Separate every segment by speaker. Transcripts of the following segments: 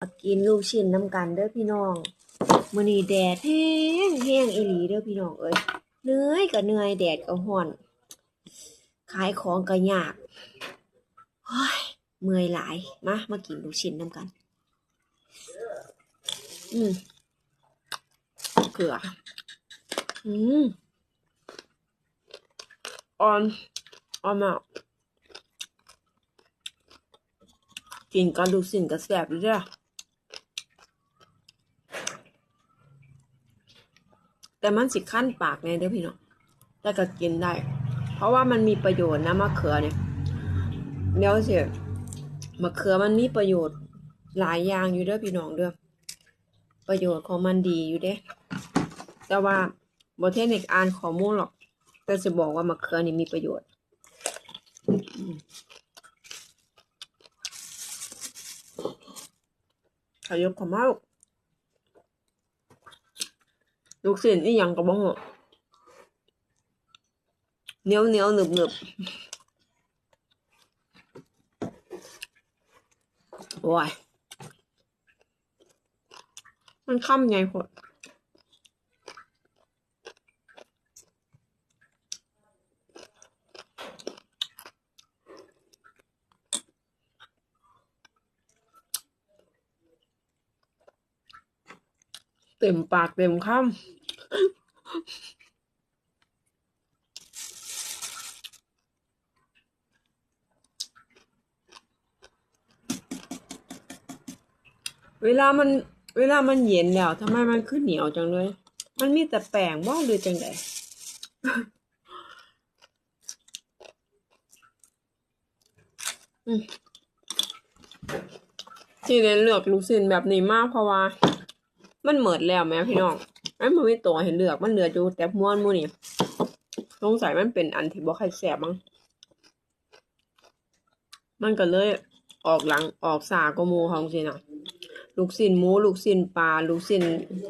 Speaker 1: มากินลูกชิ้นน้ำกันเด้อพี่น้องมื้อนี้แดดแห้งแห้งอีหลีเด้อพี่น้องเอ้ยเหนื่อยก็เหนื่อยแดดก็ร้อน ขายของก็ยากเฮ้ยเมื่อยหลายมามากินลูกชิ้นน้ำกัน อืมเกลืออืมอ่อนอ่อนมากกินกับลูกชิ้นก็แซ่บอยู่เด้อ แต่มันสิขั้นปากแน่เด้อพี่น้องแต่ก็กินได้ เพราะว่ามันมีประโยชน์นะมะเขือเนี่ยเดี๋ยวสิมะเขือมันมีประโยชน์หลายอย่างอยู่เด้อพี่น้องเด้อประโยชน์ของมันดีอยู่เด้ แต่ว่าบ่เทคนิคอ่านข้อมูลหรอก แต่จะบอกว่ามะเขือนี่มีประโยชน์ขยบขมาลูก ลูกศิษย์นี่ยังกระบ้องเหนียวเหนียวหนึบหนึบว้ายมันค่ำไงพด เต็มปากเต็มคำเวลามันเวลามันเย็นแล้วทำไมมันขึ้นเหนียวจังเลย มันมีแต่แป้งบ่หรือจังไดที่ได้เลือกลูกชิ้นแบบนี้มากเพราะว่า มันเหมิดแล้วแม่พี่น้องไอ้มันไม่ตัวเห็นเลือกมันเหลืออยู่แต่ม้วนมูนี่สงสัยมันเป็นอันที่บ่ใครแสบมั้งมันก็เลยออกหลังออกสากว่าหมูของสินะลูกชิ้นหมูลูกชิ้นปลาลูกชิ้น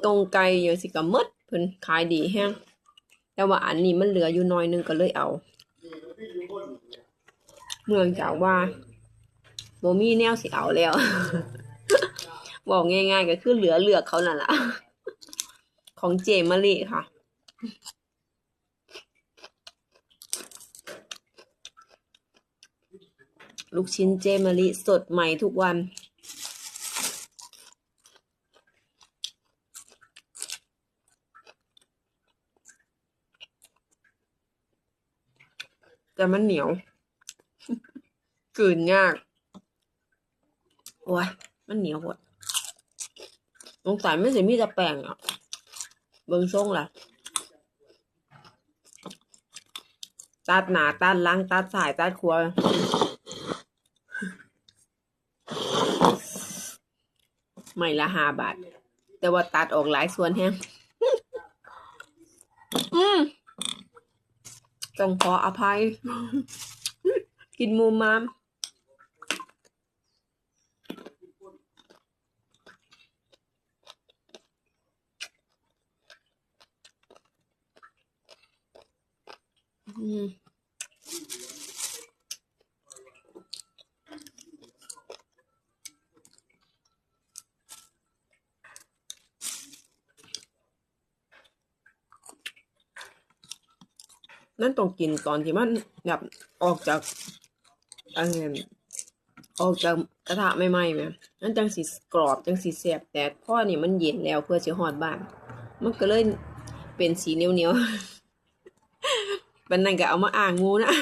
Speaker 1: ตรงไก่อย่างสิก็หมดเพิ่นขายดีแฮงแต่ว่าอันนี้มันเหลืออยู่น้อยหนึงก็เลยเอาเนื่องจากว่าบ่มีแนวสิเอาแล้ว บอกง่ายๆก็คือเหลือเลือกเขานั่นล่ะของเจมะลิค่ะ ลูกชิ้นเจมะลิสดใหม่ทุกวันแต่มันเหนียวกลืนยาก โอ้ย มันเหนียวหมด สงสัยไม่สิมีแต่แป้งอะ เบิ่งทรงล่ะ ตัดหนาตัดหลังตัดสายตัดขวไม่ละห้าบาท แต่ว่าตัดออกหลายส่วนแฮงอืมต้องขออภัย กินมูมาม นั่นต้องกินตอนที่มันแบบออกจากอะไรออกจากกระทะใหม่ๆไหมนั่นจังสีกรอบจังสีแสบแต่พ่อนี่มันเย็นแล้วเพื่อจะหอดบ้าน มันก็เลยเป็นสีเหนียวๆ บันนั้นก็เอามาอ่างงูนะ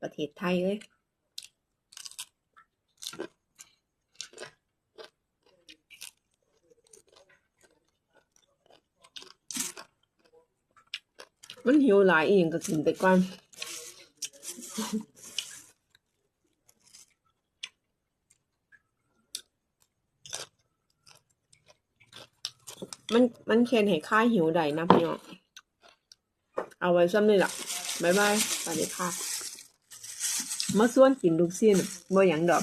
Speaker 1: ประเทศไทยเลยมันหิวหลายอีกก็กินไปก่อน มันมันเคนให้ค่าหิวได้นะพี่น้องเอาไว้ซ้ำนี่แหละบ๊ายบายสวัสดีค่ะมาส่วนกินลูกชิ้นบ่อย่างดอก